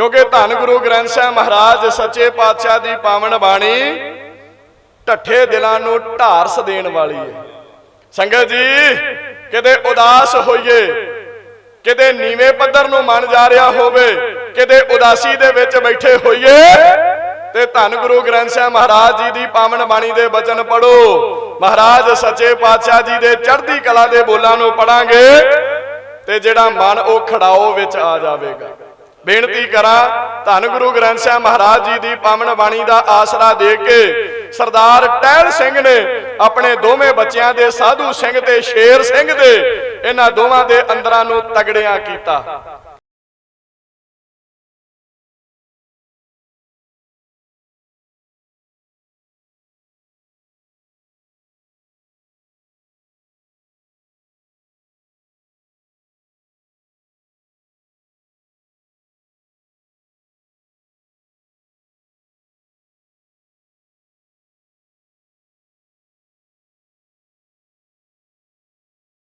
ਕਿਉਂਕਿ ਧੰਨ ਗੁਰੂ ਗ੍ਰੰਥ ਸਾਹਿਬ ਮਹਾਰਾਜ ਸੱਚੇ ਪਾਤਸ਼ਾਹ ਦੀ ਪਾਵਨ ਬਾਣੀ ਢੱਠੇ ਦਿਲਾਂ ਨੂੰ ਢਾਰਸ ਦੇਣ ਵਾਲੀ ਹੈ। ਸੰਗਤ ਜੀ, ਕਿਤੇ ਉਦਾਸ ਹੋਈਏ, ਕਿਤੇ ਨੀਵੇਂ ਪੱਧਰ ਨੂੰ ਮਨ ਜਾ ਰਿਹਾ ਹੋਵੇ, ਕਿਤੇ ਉਦਾਸੀ ਦੇ ਵਿੱਚ ਬੈਠੇ ਹੋਈਏ, ਤੇ ਧੰਨ ਗੁਰੂ ਗ੍ਰੰਥ ਸਾਹਿਬ ਮਹਾਰਾਜ ਜੀ ਦੀ ਪਾਵਨ ਬਾਣੀ ਦੇ ਬਚਨ ਪੜੋ ਮਹਾਰਾਜ ਸੱਚੇ ਪਾਤਸ਼ਾਹ ਜੀ ਦੇ ਚੜ੍ਹਦੀ ਕਲਾ ਦੇ ਬੋਲਾਂ ਨੂੰ ਪੜਾਂਗੇ, ਤੇ ਜਿਹੜਾ ਮਨ ਉਹ ਖੜਾਓ ਵਿੱਚ ਆ ਜਾਵੇਗਾ। ਬੇਨਤੀ ਕਰਾਂ, ਧੰਨ ਗੁਰੂ ਗ੍ਰੰਥ ਸਾਹਿਬ ਮਹਾਰਾਜ ਜੀ ਦੀ ਪਾਵਨ ਬਾਣੀ ਦਾ ਆਸਰਾ ਦੇ ਕੇ ਸਰਦਾਰ ਟਹਿਲ ਸਿੰਘ ਨੇ ਆਪਣੇ ਦੋਵੇਂ ਬੱਚਿਆਂ ਦੇ ਸਾਧੂ ਸਿੰਘ ਤੇ ਸ਼ੇਰ ਸਿੰਘ ਦੇ ਇਹਨਾਂ ਦੋਵਾਂ ਦੇ ਅੰਦਰਾਂ ਨੂੰ ਤਗੜਿਆਂ ਕੀਤਾ।